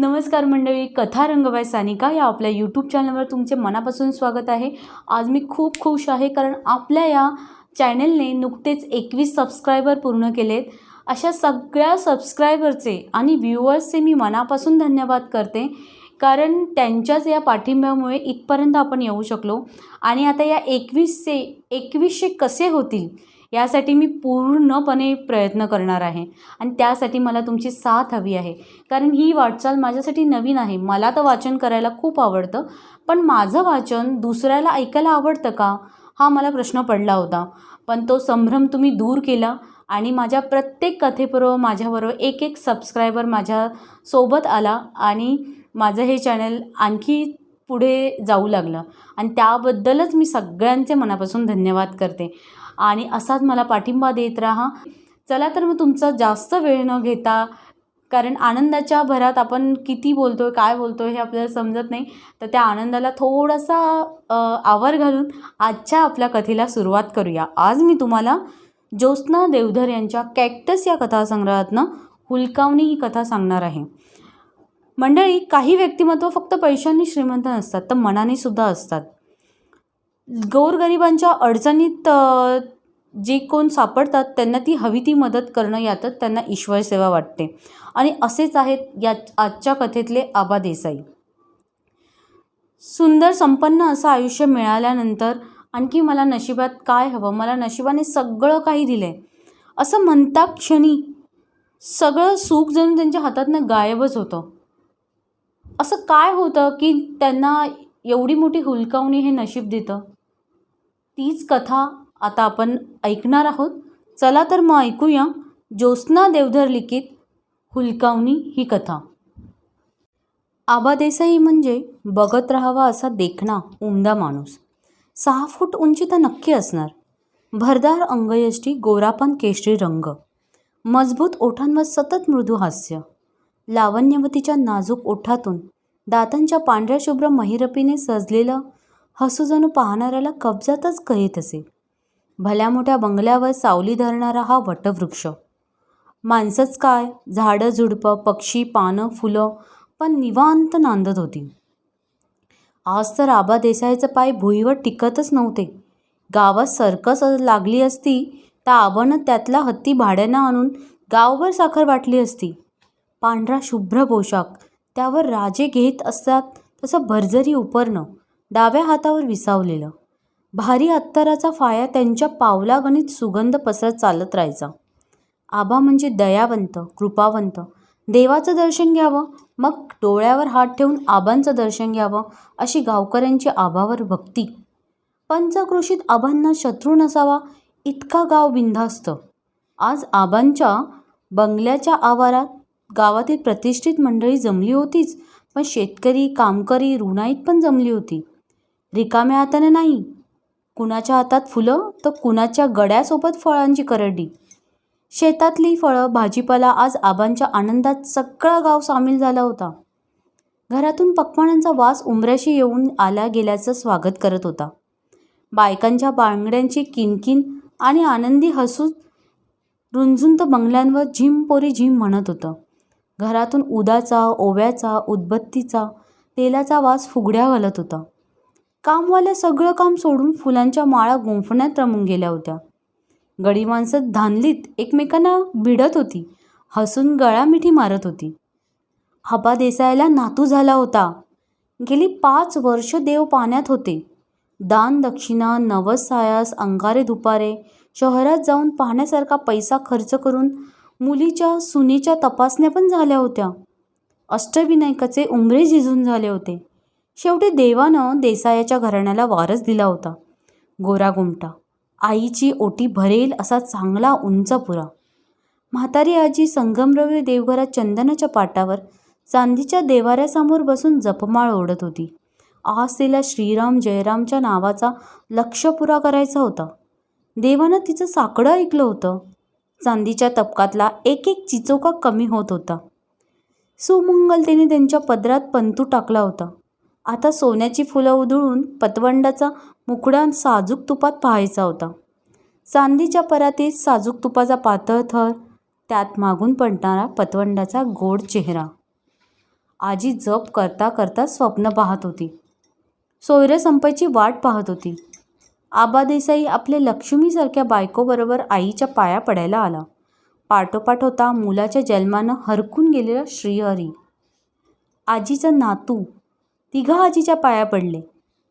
नमस्कार मंडळी कथा रंगबाई सानिका या आपल्या यूट्यूब चॅनलवर तुमचे मनापासून स्वागत आहे. आज मी खूप खुश आहे कारण आपल्या या चॅनलने नुकतेच एकवीस सबस्क्रायबर पूर्ण केलेत. अशा सगळ्या सबस्क्रायबरचे आणि व्ह्युअर्सचे मी मनापासून धन्यवाद करते. कारण त्यांच्याच या पाठिंब्यामुळे इथपर्यंत आपण येऊ शकलो. आणि आता या एकवीसचे एकवीसशे कसे होतील? यासाठी मी पूर्णपणे प्रयत्न करणार आहे. आणि त्यासाठी मला तुमची साथ हवी आहे. कारण ही वाटचाल माझ्यासाठी नवीन आहे. मला तर वाचन करायला खूप आवडतं. पण माझं वाचन दुसऱ्याला ऐकायला आवडतं का? हा मला प्रश्न पडला होता. पण तो संभ्रम तुम्ही दूर केला आणि माझ्या प्रत्येक कथेबरोबर माझ्याबरोबर एक एक सबस्क्रायबर माझ्यासोबत आला आणि माझं हे चॅनल आणखी पुढे जाऊ लागलं. आणि त्याबद्दलच मी सगळ्यांचे मनापासून धन्यवाद करते. आणि असाच मला पाठिंबा देत राहा. चला तर मग तुमचा जास्त वेळ न घेता कारण आनंदाच्या भरात आपण किती बोलतो आहे काय बोलतो आहे हे आपल्याला समजत नाही. तर त्या आनंदाला थोडासा आवर घालून आजच्या आपल्या कथेला सुरुवात करूया. आज मी तुम्हाला ज्योत्स्ना देवधर यांच्या कॅक्टस या कथासंग्रहातनं हुलकावणी ही कथा सांगणार आहे. मंडळी काही व्यक्तिमत्व फक्त पैशांनी श्रीमंत नसतात तर मनाने सुद्धा असतात. गोरगरिबांच्या अडचणीत जे कोण सापडतात त्यांना ती हवी ती मदत करणं यातच त्यांना ईश्वर सेवा वाटते. आणि असेच आहेत या आजच्या कथेतले आबा देसाई. सुंदर संपन्न असं आयुष्य मिळाल्यानंतर आणखी मला नशिबात काय हवं? मला नशिबाने सगळं काही दिलं आहे असं म्हणता क्षणी सगळं सुख जणू त्यांच्या हातातनं गायबच होतं. असं काय होतं की त्यांना एवढी मोठी हुलकावणी हे नशीब देतं? तीच कथा आता आपण ऐकणार आहोत. चला तर मग ऐकूया ज्योत्स्ना देवधर लिखित हुलकावणी ही कथा. आबा देसाई म्हणजे बघत राहावा असा देखणा उमदा माणूस. सहा फूट उंची तर नक्की असणार. भरदार अंगयष्टी गोरापान केशरी रंग. मजबूत ओठांवर सतत मृदू हास्य. लावण्यवतीच्या नाजूक ओठातून दातांच्या पांढऱ्या शुभ्र महिरपीने सजलेलं हसू जणू पाहणाऱ्याला कब्जातच करीत असे. भल्या मोठ्या बंगल्यावर सावली धरणारा हा वटवृक्ष. माणसंच काय झाडं झुडपं पक्षी पानं फुलं पण निवांत नांदत होती. आज तर आबा देसाईचं पाय भुईवर टिकतच नव्हते. गावात सर्कस लागली असती तर आबानं त्यातला हत्ती भाड्यानं आणून गावभर साखर वाटली असती. पांढरा शुभ्र पोशाख त्यावर राजे घेत असतात तसं भरजरी उपरणं. डाव्या हातावर विसावलेलं. भारी अत्तराचा फाया त्यांच्या पावलागणित सुगंध पसरत चालत राहायचा. आबा म्हणजे दयावंत कृपावंत. देवाचं दर्शन घ्यावं मग डोळ्यावर हात ठेवून आबांचं दर्शन घ्यावं अशी गावकऱ्यांची आबावर भक्ती. पंचक्रोशीत आबांना शत्रू नसावा इतका गाव बिंधास्त आज आबांच्या बंगल्याच्या आवारात गावातील प्रतिष्ठित मंडळी जमली होतीच पण शेतकरी कामकरी रुणाईत पण जमली होती. रिकाम्या हाताने नाही. कुणाच्या हातात फुलं तर कुणाच्या गड्यासोबत फळांची करडी. शेतातली फळं भाजीपाला आज आबांच्या आनंदात सगळा गाव सामील झाला होता. घरातून पकवानांचा वास उंबऱ्याशी येऊन आला गेल्याचं स्वागत करत होता. बायकांच्या बांगड्यांची किनकिन आणि आनंदी हसू रुंजुंत बंगल्यांवर झिम पोरी झिम म्हणत होतं. घरातून उदाचा ओव्याचा उदबत्तीचा तेलाचा वास फुगड्या घालत होता. कामवाल्या सगळं काम सोडून फुलांच्या माळा गुंफण्यात रमून गेल्या होत्या. गडी माणसं धानलीत एकमेकांना भिडत होती. हसून गळामिठी मारत होती. हबा देसायला नातू झाला होता. गेली पाच वर्ष देव पाण्यात होते. दान दक्षिणा नवस सायास अंगारे दुपारे शहरात जाऊन पाहण्यासारखा पैसा खर्च करून मुलीच्या सुनेच्या तपासण्या पण झाल्या होत्या. अष्टविनायकाचे उमरे झिजून झाले होते. शेवटी देवानं देसायाच्या घराण्याला वारस दिला होता. गोरा गुमटा. आईची ओटी भरेल असा चांगला उंच पुरा. म्हातारी आजी संगमरवी देवघरात चंदनाच्या पाटावर चांदीच्या देवाऱ्यासमोर बसून जपमाळ ओढत होती. आज तिला श्रीराम जयरामच्या नावाचा लक्ष पुरा करायचा होता. देवानं तिचं साकडं ऐकलं होतं. चांदीच्या तपकातला एक एक चिचोका कमी होत होता. सुमंगलतेने त्यांच्या पदरात पंतू टाकला होता. आता सोन्याची फुलं उधळून पतवंडाचा मुखडा साजूक तुपात पाहायचा होता. चांदीच्या परातीत साजूक तुपाचा पातळ थर त्यात मागून पडणारा पतवंडाचा गोड चेहरा. आजी जप करता करता स्वप्न पाहत होती. सोयरे संपायची वाट पाहत होती. आबा देसाई आपल्या लक्ष्मीसारख्या बायकोबरोबर आईच्या पाया पडायला आला. पाठोपाठ होता मुलाच्या जन्मानं हरकून गेलेला श्रीहरी. आजीचा नातू तिघा आजीच्या पाया पडले.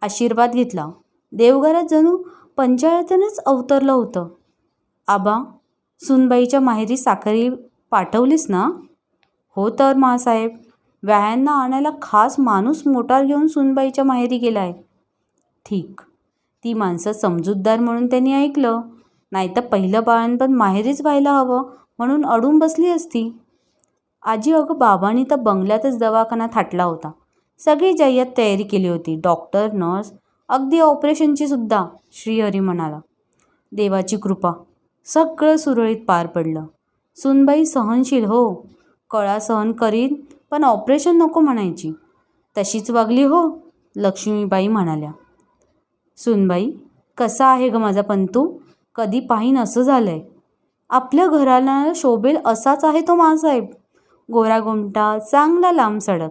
आशीर्वाद घेतला. देवघरात जणू पंचायतनच अवतरलं होतं. आबा सुनबाईच्या माहेरी साखरी पाठवलीस ना? हो तर मासाहेब. व्यायांना आणायला खास माणूस मोटार घेऊन सुनबाईच्या माहेरी गेला आहे ठीक. ती माणसं समजूतदार म्हणून त्यांनी ऐकलं. नाही तर पहिलं बाळणपण माहेरीच व्हायला हवं म्हणून अडून बसली असती. आजी अगं बाबांनी तर बंगल्यातच दवाखाना थाटला होता. सगळी जय्यत तयारी केली होती. डॉक्टर नर्स अगदी ऑपरेशनची सुद्धा श्रीहरी म्हणाला. देवाची कृपा. सगळं सुरळीत पार पडलं. सुनबाई सहनशील हो. कळा सहन करीन पण ऑपरेशन नको म्हणायची. तशीच वागली हो लक्ष्मीबाई म्हणाल्या. सुनबाई कसा आहे ग माझा पंतू? कधी पाहीन असं झालं आहे आपल्या घराला शोभेल असाच आहे तो मासाहेब. गोरागोमटा चांगला लांब सडक.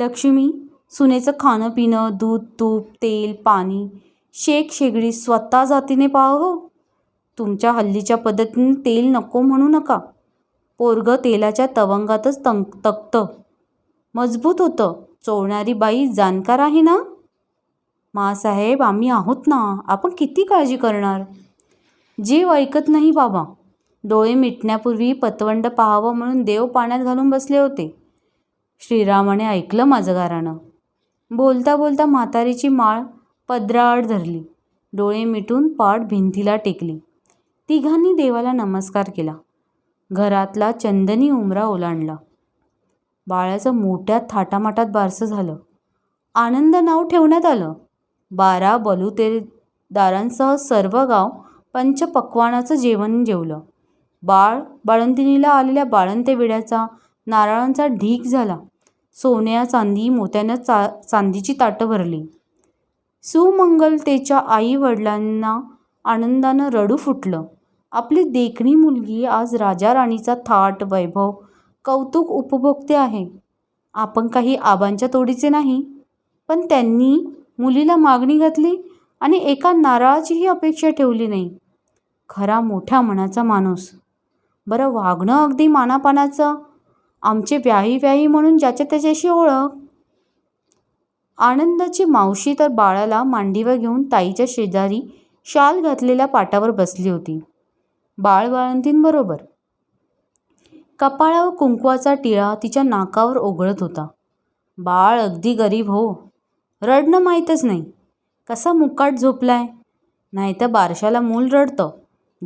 लक्ष्मी सुनेचं खाणं पिणं दूध तूप तेल पाणी शेक शेगडी स्वतः जातीने पाह हो. तुमच्या हल्लीच्या पद्धतीने तेल नको म्हणू नका. पोरगं तेलाच्या तवंगातच तंग तकतं. मजबूत होतं. चोळणारी बाई जाणकार आहे ना? मासाहेब आम्ही आहोत ना? आपण किती काळजी करणार? जीव ऐकत नाही बाबा. डोळे मिटण्यापूर्वी पतवंड पाहावं म्हणून देव पाण्यात घालून बसले होते. श्रीरामाने ऐकलं माझं गाराणं. बोलता बोलता म्हातारीची माळ पदराआड धरली. डोळे मिटून पाठ भिंतीला टेकली. तिघांनी देवाला नमस्कार केला. घरातला चंदनी उमरा ओलांडला. बाळाचं मोठ्या थाटामाटात बारसं झालं. आनंद नाव ठेवण्यात आलं. बारा बलुतेदारांसह सर्व गाव पंचपक्वानाचं जेवण जेवलं. बाळ बाळंतिणीला आलेल्या बाळंते विड्याचा नारळांचा ढीक झाला. सोन्या चांदी मोत्यानं चा चांदीची ताटं भरली. सुमंगलतेच्या आई वडिलांना आनंदानं रडू फुटलं. आपली देखणी मुलगी आज राजा राणीचा थाट वैभव कौतुक उपभोगते आहे. आपण काही आबांच्या तोडीचे नाही. पण त्यांनी मुलीला मागणी घातली आणि एका नारळाचीही अपेक्षा ठेवली नाही. खरा मोठ्या मनाचा माणूस. बरं वागणं अगदी मानापानाचं. आमचे व्याही व्याही म्हणून ज्याच्या त्याच्याशी ओळख. आनंदाची मावशी तर बाळाला मांडीवर घेऊन ताईच्या शेजारी शाल घातलेल्या पाटावर बसली होती. बाळ बाळंतींबरोबर कपाळावर कुंकवाचा टिळा तिच्या नाकावर ओघळत होता. बाळ अगदी गरीब हो. रडणं माहीतच नाही. कसा मुकाट झोपलाय? नाही तर बारशाला मूल रडतं.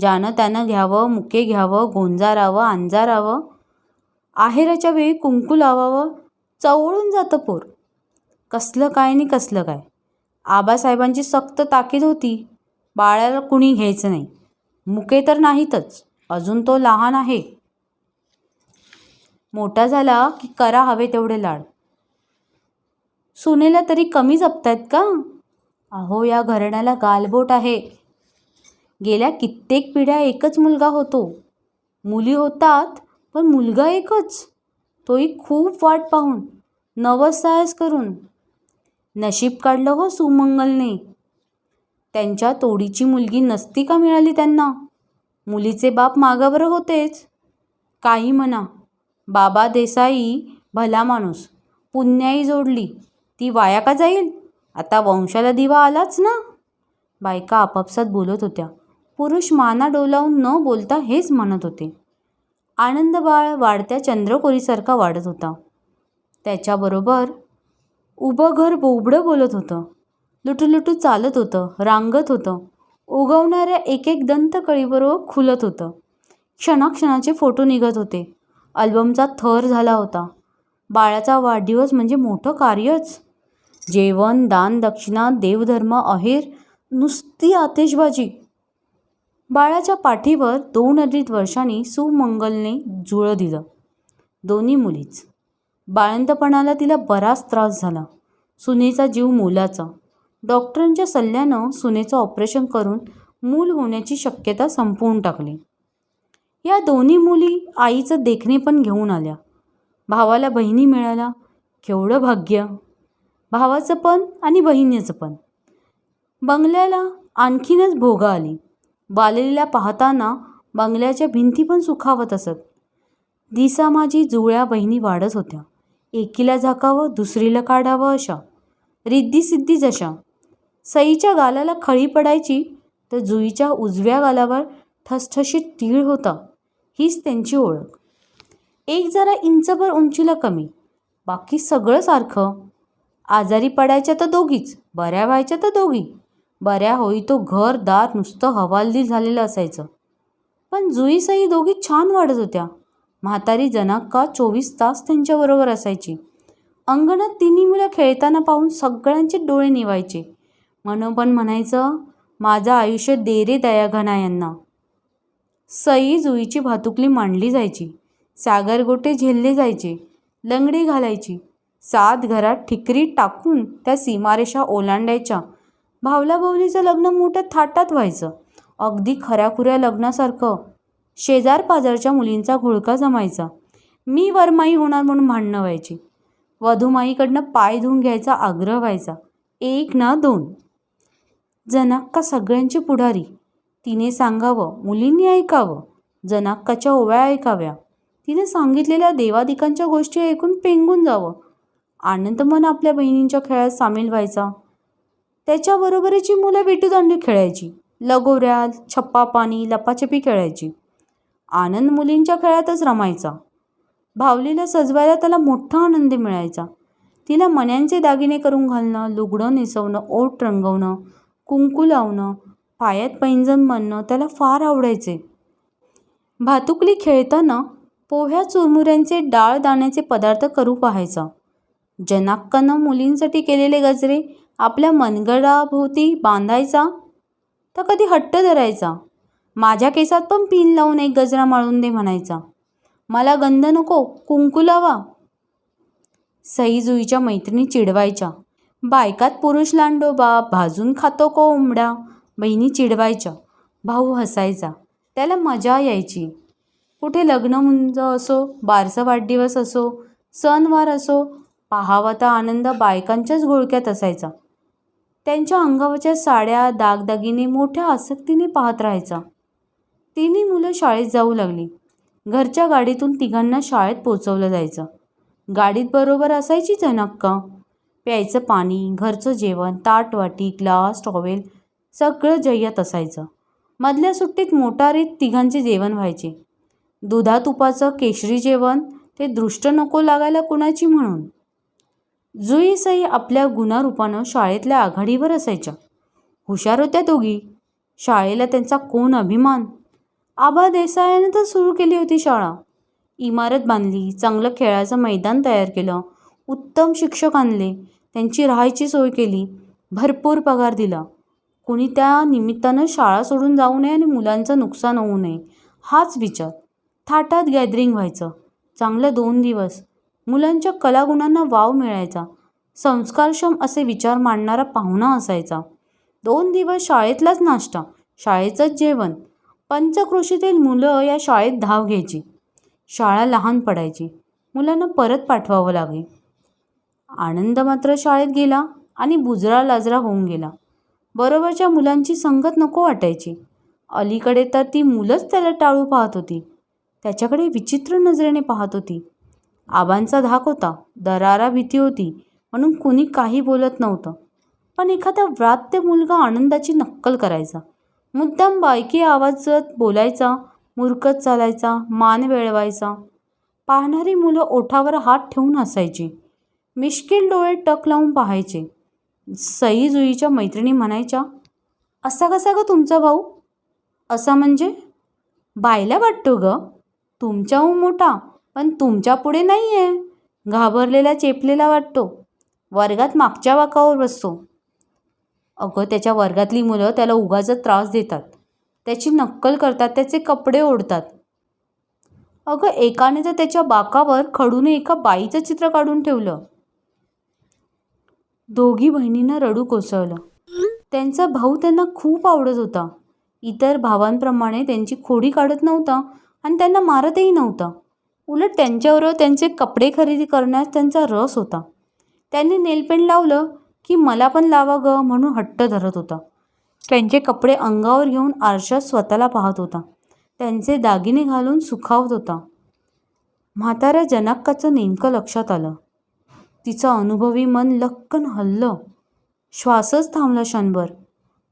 ज्यानं त्यानं घ्यावं मुके घ्यावं गोंजारावं अंजारावं आहेराच्या वेळी कुंकू लावावं चवळून जातं पोर. कसलं काय आणि कसलं काय. आबासाहेबांची सक्त ताकीद होती. बाळाला कुणी घ्यायचं नाही. मुके तर नाहीतच. अजून तो लहान आहे. मोठा झाला की करा हवे तेवढे लाड. सुनेला तरी कमी जपतायत का? अहो या घराण्याला गालबोट आहे. गेल्या कित्येक पिढ्या एकच मुलगा होतो. मुली होतात पण मुलगा एकच. तोही खूप वाट पाहून नवस साहस करून. नशीब काढलं हो सुमंगलने. त्यांच्या तोडीची मुलगी नसती का मिळाली त्यांना? मुलीचे बाप मागावर होतेच. काही म्हणा बाबा देसाई भला माणूस पुण्याई जोडली. ती वाया का जाईल? आता वंशाला दिवा आलाच ना. बायका आपापसात बोलत होत्या. पुरुष माना डोलावून न बोलता हेच म्हणत होते. आनंद बाळ वाढत्या चंद्रकोरीसारखा वाढत होता. त्याच्याबरोबर उभं घर बोबडं बोलत होतं. लुटूलुटू चालत होतं रांगत होतं. उगवणाऱ्या एक एक दंतकळीबरोबर खुलत होतं. क्षणाक्षणाचे फोटो निघत होते. अल्बमचा थर झाला होता. बाळाचा वाढदिवस म्हणजे मोठं कार्यच. जेवण दान दक्षिणा देवधर्म अहेर नुसती आतिषबाजी. बाळाच्या पाठीवर दोन अडीच वर्षांनी सुमंगलने जुळं दिलं. दोन्ही मुलीच. बाळंतपणाला तिला बराच त्रास झाला. सुनेचा जीव मुलाचा. डॉक्टरांच्या सल्ल्यानं सुनेचं ऑपरेशन करून मूल होण्याची शक्यता संपवून टाकली. या दोन्ही मुली आईचं देखणे पण घेऊन आल्या. भावाला बहिणी मिळाल्या. केवढं भाग्य. भावाचं पण आणि बहिणीचं पण. बंगल्याला आणखीनच भोगा आली. बालेलीला पाहताना बंगल्याच्या भिंती पण सुखावत असत. दिसा माझी जुळ्या बहिणी वाढत होत्या. एकीला झाकावं दुसरीला काढावं अशा. रिद्धी सिद्धी जशा. सईच्या गालाला खळी पडायची तर जुईच्या उजव्या गालावर ठसठशीत तीळ होता. हीच त्यांची ओळख. एक जरा इंचभर उंचीला कमी. बाकी सगळं सारखं. आजारी पडायच्या तर दोघीच बऱ्या व्हायच्या तर दोघी. बऱ्या होई तो घर दार नुसतं हवालदिल झालेलं असायचं. पण जुई सई दोघी छान वाढत होत्या. म्हातारी जनाक्का चोवीस तास त्यांच्याबरोबर असायची. अंगणात तिन्ही मुलं खेळताना पाहून सगळ्यांचे डोळे निवायचे. मनोपण म्हणायचं माझं आयुष्य दे रे दयाघना यांना सई जुईची भातुकली मांडली जायची. सागर गोटे झेलले जायचे. लंगडी घालायची. सात घरात ठिकरी टाकून त्या सीमारेषा ओलांडायच्या. भावला भावलीचं लग्न मोठ्या थाटात व्हायचं. अगदी खऱ्याखुऱ्या लग्नासारखं. शेजार पाजारच्या मुलींचा घोळका जमायचा. मी वरमाई होणार म्हणून भांडणं व्हायची. वधूमाईकडनं पाय धुवून घ्यायचा आग्रह व्हायचा. एक ना दोन. जनाक्का सगळ्यांची पुढारी. तिने सांगावं मुलींनी ऐकावं. जनाक्काच्या ओव्या ऐकाव्या. तिने सांगितलेल्या देवादिकांच्या गोष्टी ऐकून पेंगून जावं. आनंदमन आपल्या बहिणींच्या खेळात सामील व्हायचा. त्याच्याबरोबरीची मुलं विटीदांडू खेळायची. लगोऱ्या छप्पा पाणी लपाछपी खेळायची. आनंद मुलींच्या खेळातच रमायचा. भावलीला सजवायला त्याला मोठा आनंद मिळायचा. तिला मण्यांचे दागिने करून घालणं लुगडं नेसवणं ओठ रंगवणं कुंकू लावणं पायात पैंजण म्हणणं त्याला फार आवडायचे. भातुकली खेळताना पोह्या चुरमुऱ्यांचे डाळ दाण्याचे पदार्थ करू पाहायचा. जनाक्कानं मुलींसाठी केलेले गजरे आपल्या मनगडाभोवती बांधायचा? तर कधी हट्ट धरायचा? माझ्या केसात पण पिन लावून एक गजरा माळून दे म्हणायचा. मला गंध नको कुंकू लावा सई जुईच्या मैत्रिणी चिडवायच्या. बायकात पुरुष लांडोबा भाजून खातो कोंबडा. बहिणी चिडवायच्या. भाऊ हसायचा. त्याला मजा यायची. कुठे लग्न मुंज असो बारसा वाढदिवस असो सणवार असो पाहावा तर आनंद बायकांच्याच घोळक्यात असायचा. त्यांच्या अंगावरच्या साड्या दागदागिने मोठ्या आसक्तीने पाहत राहायचा. तिन्ही मुलं शाळेत जाऊ लागली. घरच्या गाडीतून तिघांना शाळेत पोचवलं जायचं. गाडीत बरोबर असायची जनक्का प्यायचं पाणी घरचं जेवण ताटवाटी ग्लास टॉवेल सगळं जय्यत असायचं. मधल्या सुट्टीत मोटारीत तिघांचे जेवण व्हायचे. दुधा तुपाचं केशरी जेवण ते दृष्ट नको लागायला कुणाची म्हणून. जुई सई आपल्या गुणारूपानं शाळेतल्या आघाडीवर असायच्या. हुशार होत्या दोघी. शाळेला त्यांचा कोण अभिमान? आबा देसायानं तर सुरू केली होती शाळा. इमारत बांधली चांगलं खेळाचं मैदान तयार केलं उत्तम शिक्षक आणले त्यांची राहायची सोय केली भरपूर पगार दिला. कोणी त्या निमित्तानं शाळा सोडून जाऊ नये आणि मुलांचं नुकसान होऊ नये हाच विचार. थाटात गॅदरिंग व्हायचं. चांगलं दोन दिवस. मुलांच्या कलागुणांना वाव मिळायचा. संस्कारक्षम असे विचार मांडणारा पाहुणा असायचा. दोन दिवस शाळेतलाच नाश्ता शाळेचंच जेवण पंचकृषीतील मुलं या शाळेत धाव घ्यायची. शाळा लहान पडायची. मुलांना परत पाठवावं लागे. आनंद मात्र शाळेत गेला आणि बुजरा लाजरा होऊन गेला. बरोबरच्या मुलांची संगत नको वाटायची. अलीकडे तर ती मुलंच त्याला टाळू पाहत होती. त्याच्याकडे विचित्र नजरेने पाहत होती. आबांचा धाक होता. दरारा भीती होती. म्हणून कुणी काही बोलत नव्हतं. पण एखादा व्रात्य मुलगा आनंदाची नक्कल करायचा. मुद्दाम बायकी आवाजात बोलायचा मुरकत चालायचा मान वेळवायचा. पाहणारी मुलं ओठावर हात ठेवून हसायची. मिश्किल डोळे टक लावून पाहायचे. सई जुईच्या मैत्रिणी म्हणायच्या असा कसा ग तुमचा भाऊ? असा म्हणजे? बायला वाटतो ग. तुमच्याहून मोठा. पण तुमच्यापुढे नाही आहे घाबरलेला चेपलेला वाटतो. वर्गात मागच्या वाकावर बसतो. अगं त्याच्या वर्गातली मुलं त्याला उगाच त्रास देतात. त्याची नक्कल करतात त्याचे कपडे ओढतात. अगं एकाने तर त्याच्या बाकावर खडूने एका बाईचं चित्र काढून ठेवलं. दोघी बहिणींना रडू कोसळलं. त्यांचा भाऊ त्यांना खूप आवडत होता. इतर भावांप्रमाणे त्यांची खोडी काढत नव्हता आणि त्यांना मारतही नव्हता. उलट त्यांच्याबरोबर त्यांचे कपडे खरेदी करण्यास त्यांचा रस होता. त्यांनी नेलपेंट लावलं की मला पण लावा ग म्हणून हट्ट धरत होता. त्यांचे कपडे अंगावर घेऊन आरशात स्वतःला पाहत होता. त्यांचे दागिने घालून सुखावत होता. म्हाताऱ्या जनक्काचं नेमकं लक्षात आलं. तिचं अनुभवी मन लक्कन हललं. श्वासच थांबला क्षणभर.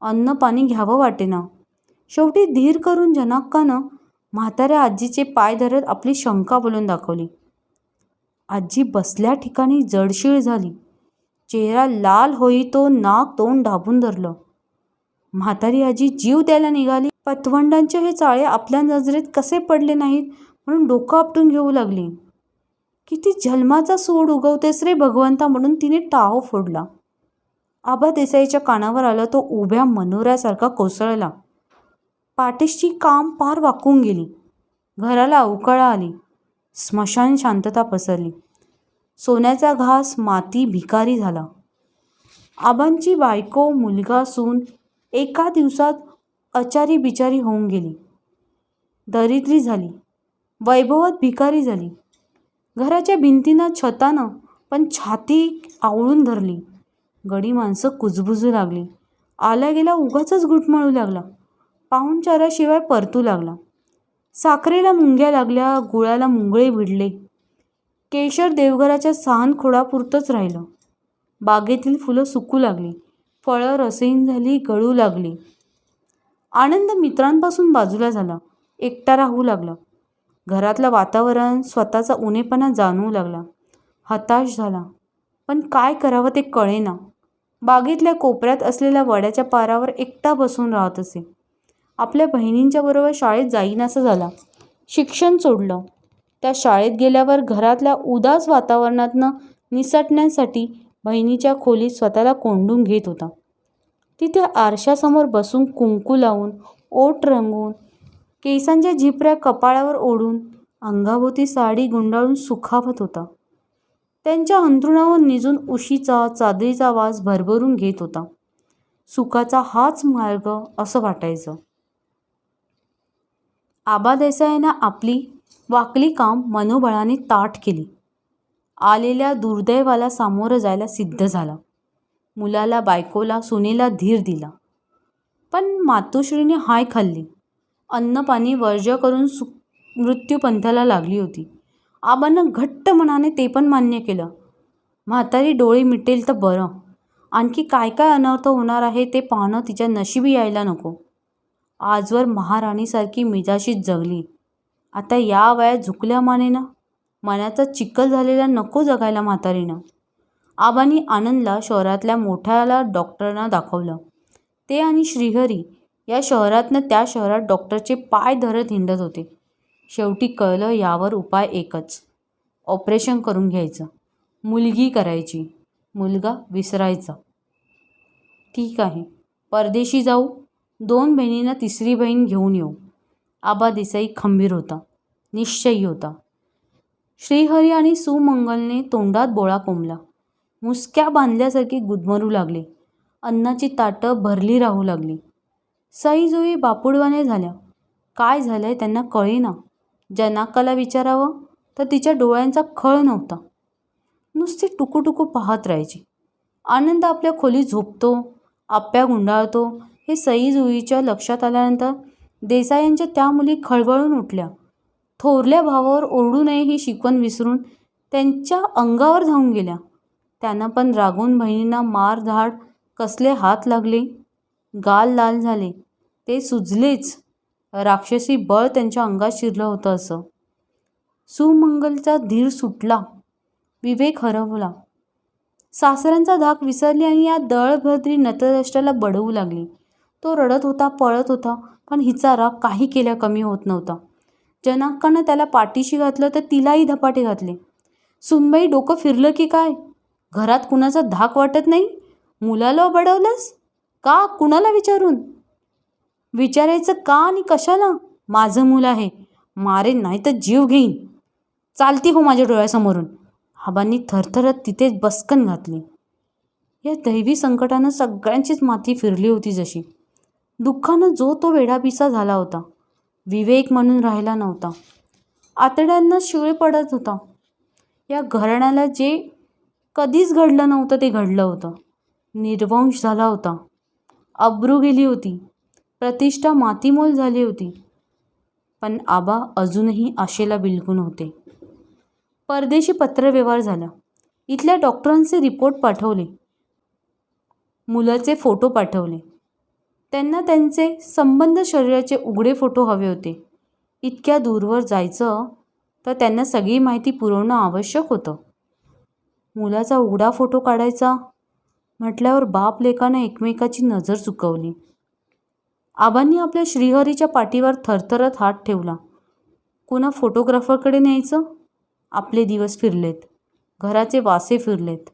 अन्न पाणी घ्यावं वाटेना. शेवटी धीर करून जनक्कानं म्हाताऱ्या आजीचे पाय धरत आपली शंका बोलून दाखवली. आजी बसल्या ठिकाणी जडशीळ झाली. चेहरा लाल होई तो नाक तोंड ढाबून धरलं. म्हातारी आजी जीव द्यायला निघाली. पतवंडांचे हे चाळे आपल्या नजरेत कसे पडले नाहीत म्हणून डोकं आपटून घेऊ लागली. किती जन्माचा सोड उगवतेस रे भगवंता म्हणून तिने टाहो फोडला. आबा देसाईच्या कानावर आला तो उभ्या मनोऱ्यासारखा कोसळला. पाटेशची काम पार वाकून गेली. घराला अवकळा आली. स्मशान शांतता पसरली. सोन्याचा घास माती भिकारी झाला. आबांची बायको मुलगा सून एका दिवसात अचारी बिचारी होऊन गेली. दरिद्री झाली. वैभवात भिकारी झाली. घराच्या भिंतीनं छतानं पण छाती आवळून धरली. गडी माणसं कुजबुजू लागली. आला गेला उगाच घुटमळू लागला. पाहुणचाराशिवाय परतू लागला. साखरेला मुंग्या लागल्या गुळाला मुंगळे भिडले. केशर देवघराच्या सहान खोडापुरतंच राहिलं. बागेतील फुलं सुकू लागली. फळं रसहीन झाली गळू लागली. आनंद मित्रांपासून बाजूला झाला. एकटा राहू लागला. घरातलं वातावरण स्वतःचा उणेपणा जाणवू लागला. हताश झाला. पण काय करावं ते कळेना. बागेतल्या कोपऱ्यात असलेल्या वड्याच्या पारावर एकटा बसून राहत असे. आपल्या बहिणींच्या बरोबर शाळेत जाईनासा झाला. शिक्षण सोडलं. त्या शाळेत गेल्यावर घरातल्या उदास वातावरणातनं निसटण्यासाठी बहिणीच्या खोलीत स्वतःला कोंडून घेत होता. तिथे आरशासमोर बसून कुंकू लावून ओट रंगवून केसांच्या झिपऱ्या कपाळावर ओढून अंगाभोवती साडी गुंडाळून सुखावत होता. त्यांच्या अंथरुणावर निजून उशीचा चादरीचा वास भरभरून घेत होता. सुखाचा हाच मार्ग असं वाटायचं. आबा देसाईनं आपली वाकली काम मनोबळाने ताठ केली. आलेल्या दुर्दैवाला सामोरं जायला सिद्ध झाला. मुलाला बायकोला सुनेला धीर दिला. पण मातोश्रीने हाय खाल्ली. अन्नपाणी वर्ज वर्ज्य करून सु मृत्यूपंथाला लागली होती. आबानं घट्ट मनाने ते पण मान्य केलं. म्हातारी डोळे मिटेल तर बरं. आणखी काय काय अनर्थ होणार आहे ते पाहणं तिच्या नशिबी यायला नको. आजवर महाराणीसारखी मिजाशीच जगली. आता या वयात झुकल्या मानेनं? मनाचा चिखल झालेला नको जगायला म्हातारीनं. आबांनी आनंदला शहरातल्या मोठ्याला डॉक्टरांना दाखवलं. ते आणि श्रीहरी या शहरातनं त्या शहरात डॉक्टरचे पाय धरत हिंडत होते. शेवटी कळलं यावर उपाय एकच. ऑपरेशन करून घ्यायचं. मुलगी करायची. मुलगा विसरायचा. ठीक आहे. परदेशी जाऊ? दोन बहिणींना तिसरी बहीण घेऊन येऊ. आबा देसाई खंबीर होता. निश्चयी होता. श्रीहरी आणि सुमंगलने तोंडात बोळा कोंबला. मुसक्या बांधल्यासारखी गुदमरू लागले. अन्नाची ताटं भरली राहू लागली. सईजोई बापुडवाने झाल्या. काय झालंय त्यांना कळेना. जनाकाला विचारावं तर तिच्या डोळ्यांचा खळ नव्हता. नुसती टुकूटुकू पाहत राहायची. आनंद आपल्या खोली झोपतो आप्या गुंडाळतो हे सईजुईच्या लक्षात आल्यानंतर देसायांच्या त्या मुली खळबळून उठल्या. थोरल्या भावावर ओरडू नये ही शिकवण विसरून त्यांच्या अंगावर धावून गेल्या. त्यांना पण रागून बहिणींना मार धाड कसले हात लागले? गाल लाल झाले. ते सुजलेच. राक्षसी बळ त्यांच्या अंगात शिरलं होतं असं. सुमंगलचा धीर सुटला. विवेक हरवला. सासऱ्यांचा धाक विसरली आणि या दळभद्री नतदष्टाला बडवू लागली. तो रडत होता पळत होता पण हिचा राग काही केल्या कमी होत नव्हता. जनाक्कानं त्याला पाठीशी घातलं तर तिलाही धपाटे घातले. सुनबाई डोकं फिरलं की काय? घरात कुणाचा धाक वाटत नाही? मुलाला बडवलंस का कुणाला विचारून? विचारायचं का आणि कशाला? माझं मूल आहे. मारेन नाही तर जीव घेईन. चालती हो माझ्या डोळ्यासमोरून. आबांनी थरथरत तिथेच बसकन घातली. या दैवी संकटानं सगळ्यांचीच माती फिरली होती जशी. दुःखानं जो तो वेडापिसा झाला होता. विवेक म्हणून राहिला नव्हता. आतड्यांना शिळ पडत होता. या घराण्याला जे कधीच घडलं नव्हतं ते घडलं होतं. निर्वंश झाला होता. अब्रू गेली होती. प्रतिष्ठा मातीमोल झाली होती. पण आबा अजूनही आशेला बिलकून होते. परदेशी पत्रव्यवहार झाला. इथल्या डॉक्टरांचे रिपोर्ट पाठवले. मुलाचे फोटो पाठवले. त्यांना त्यांचे संबंध शरीराचे उघडे फोटो हवे होते. इतक्या दूरवर जायचं तर त्यांना सगळी माहिती पुरवणं आवश्यक होतं. मुलाचा उघडा फोटो काढायचा. म्हटल्यावर बाप लेकानं एकमेकाची नजर चुकवली. आबांनी आपल्या श्रीहरीच्या पाठीवर थरथरत हात ठेवला. कुणा फोटोग्राफरकडे न्यायचं? आपले दिवस फिरलेत. घराचे वासे फिरलेत.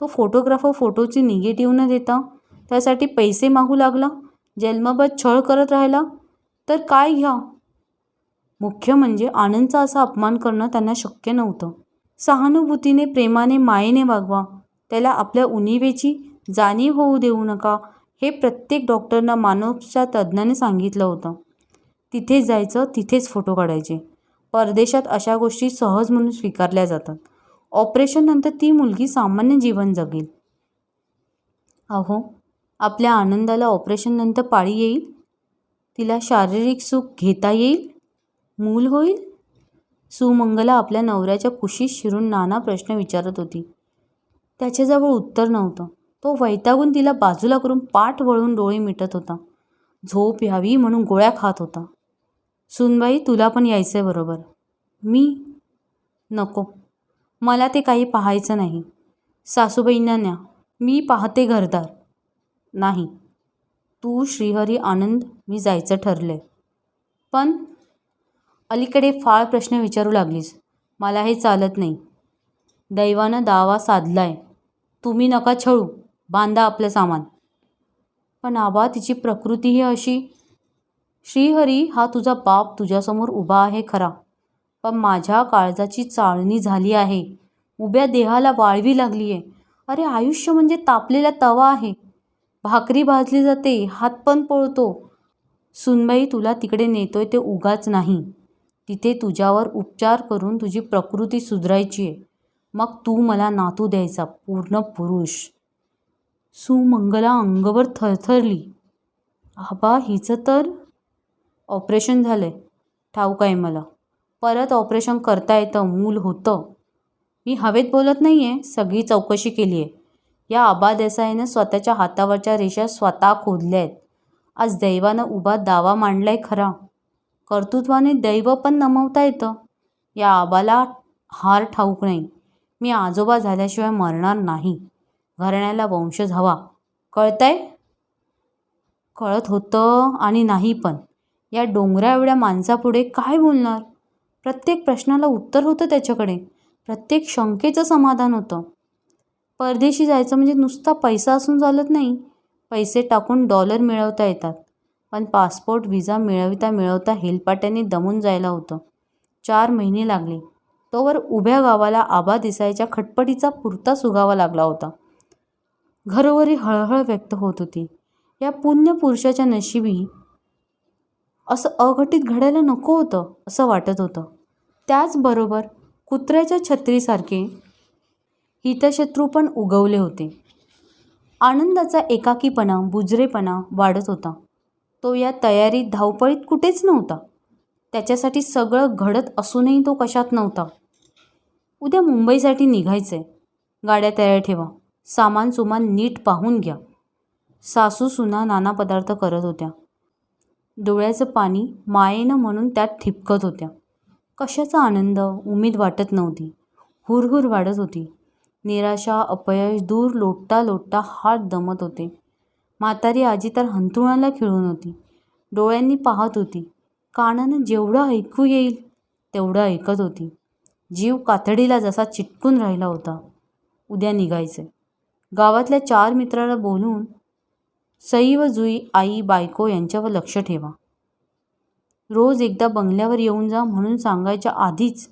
तो फोटोग्राफर फोटोची निगेटिव्ह न देता त्यासाठी पैसे मागू लागला. जन्मभर छळ करत राहिला? तर काय घ्या? मुख्य म्हणजे आनंदचा असा अपमान करणं त्यांना शक्य नव्हतं. सहानुभूतीने प्रेमाने मायेने वागवा. त्याला आपल्या उणिवेची जाणीव होऊ देऊ नका हे प्रत्येक डॉक्टरना मानवच्या तज्ज्ञाने सांगितलं होतं. तिथे जायचं तिथेच फोटो काढायचे. परदेशात अशा गोष्टी सहज म्हणून स्वीकारल्या जातात. ऑपरेशननंतर ती मुलगी सामान्य जीवन जगेल. अहो आपल्या आनंदाला ऑपरेशननंतर पाळी येईल? तिला शारीरिक सुख घेता येईल? मूल होईल? सुमंगला आपल्या नवऱ्याच्या कुशीत शिरून नाना प्रश्न विचारत होती. त्याच्याजवळ उत्तर नव्हतं. तो वैतागून तिला बाजूला करून पाठ वळून डोळे मिटत होता. झोप यावी म्हणून गोळ्या खात होता. सुनबाई तुला पण यायचं आहे बरोबर. मी? नको. मला ते काही पाहायचं नाही. सासूबाईंना न्या. मी पाहते घरदार. नाही. तू श्रीहरी आनंद मी जायचं ठरलं पण अलीकडे फार प्रश्न विचारू लागलीस. मला हे चालत नाही. दैवानं दावा साधलाय. तुम्ही नका छळू. बांधा आपलं सामान. पण आबा तिची प्रकृती ही अशी श्रीहरी हा तुझा बाप तुझ्यासमोर उभा आहे खरा. पण माझ्या काळजाची चाळणी झाली आहे. उभ्या देहाला वाळवी लागली आहे अरे आयुष्य म्हणजे तापलेला तवा आहे. भाकरी भाजली जाते हात पण पळतो. सुनबाई तुला तिकडे नेतोय ते उगाच नाही. तिथे तुझ्यावर उपचार करून तुझी प्रकृती सुधारायची आहे. मग तू मला नातू द्यायचा पूर्ण पुरुष. सुमंगला अंगभर थरथरली. आबा हिचं तर ऑपरेशन झालं आहे ठाऊक आहे मला. परत ऑपरेशन करता येतं मूल होतं. मी हवेत बोलत नाही आहे सगळी चौकशी केली आहे या आबादेसाईनं स्वतःच्या हातावरच्या रेषा स्वतः खोदल्या आहेत आज दैवानं उभा दावा मांडलाय खरा. कर्तृत्वाने दैव पण नमवता येतं. या आबाला हार ठाऊक नाही. मी आजोबा झाल्याशिवाय मरणार नाही. घराण्याला वंशज हवा. कळतंय? कळत होतं आणि नाही पण. या डोंगरा एवढ्या माणसापुढे काय बोलणार? प्रत्येक प्रश्नाला उत्तर होतं त्याच्याकडे. प्रत्येक शंकेचं समाधान होतं. परदेशी जायचं म्हणजे नुसता पैसा असून चालत नाही. पैसे टाकून डॉलर मिळवता येतात. पण पासपोर्ट व्हिसा मिळविता मिळवता हेलपाट्याने दमून जायला होतं. चार महिने लागले. तोवर उभ्या गावाला आबा दिसायच्या खटपटीचा पुरता सुगावा लागला होता. घरोघरी हळहळ व्यक्त होत होती. या पुण्य पुरुषाच्या नशिबी असं अघटित घडायला नको होतं असं वाटत होतं. त्याचबरोबर कुत्र्याच्या छत्रीसारखे हितशत्रू पण उगवले होते. आनंदाचा एकाकीपणा बुजरेपणा वाढत होता. तो या तयारीत धावपळीत कुठेच नव्हता. त्याच्यासाठी सगळं घडत असूनही तो कशात नव्हता. उद्या मुंबईसाठी निघायचं आहे गाड्या तयार ठेवा. सामान सुमान नीट पाहून घ्या. सासू सुना नाना पदार्थ करत होत्या. डोळ्याचं पाणी मायेनं म्हणून त्यात ठिपकत होत्या. कशाचा आनंद उमेद वाटत नव्हती. हुरहुर वाढत होती. निराशा अपयश दूर लोटता लोटता हात दमत होते. म्हातारी आजी तर हंतुळाला खिळून होती. डोळ्यांनी पाहत होती. कानानं जेवढं ऐकू येईल तेवढं ऐकत होती. जीव कातडीला जसा चिटकून राहिला होता. उद्या निघायचं गावातल्या चार मित्राला बोलून सई व जुई आई बायको यांच्यावर लक्ष ठेवा. रोज एकदा बंगल्यावर येऊन जा म्हणून सांगायच्या आधीच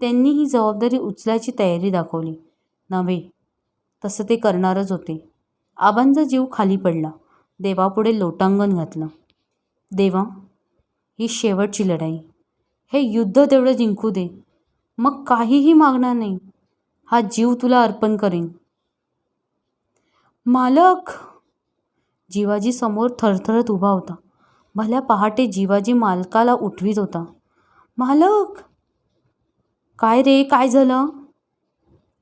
त्यांनी ही जबाबदारी उचलायची तयारी दाखवली. नव्हे. तसं ते करणारच होते. आबांचा जीव खाली पडला. देवापुढे लोटांगण घातलं. देवा ही शेवटची लढाई. हे युद्ध तेवढं जिंकू दे. मग काहीही मागणार नाही. हा जीव तुला अर्पण करेन. मालक! जीवाजी समोर थरथरत उभा होता. भल्या पहाटे जीवाजी मालकाला उठवीत होता. मालक! काय रे? काय झालं?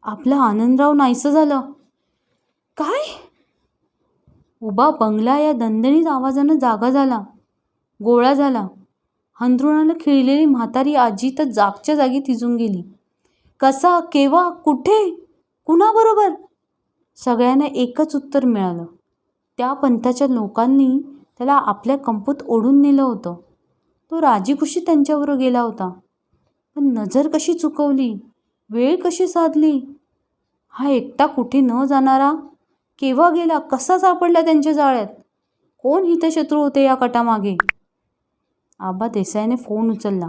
आपलं आनंदराव नाहीसं झालं. काय? उभा बंगला या दणदणीत आवाजानं जागा झाला गोळा झाला. हंतरुणाला खिळलेली म्हातारी आजी तर जागच्या जागी थिजून गेली. कसा केव्हा कुठे कुणाबरोबर? सगळ्यांना एकच उत्तर मिळालं. त्या पंथाच्या लोकांनी त्याला आपल्या कंपूत ओढून नेलं होतं. तो राजीखुशी त्यांच्याबरोबर गेला होता. पण नजर कशी चुकवली? वेळ कशी साधली? हा एकटा कुठे न जाणारा? केव्हा गेला? कसा सापडला त्यांच्या जाळ्यात? कोण हितशत्रू होते या कटामागे? आबा देसाईने फोन उचलला.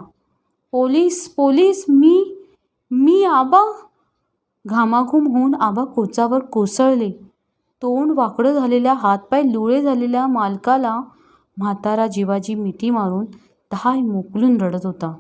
पोलीस पोलीस मी मी आबा? घामाघूम होऊन आबा कोचावर कोसळले. तोंड वाकडं झालेल्या हातपाय लुळे झालेल्या मालकाला म्हातारा जीवाजी मिठी मारून दहाय मोकलून रडत होता.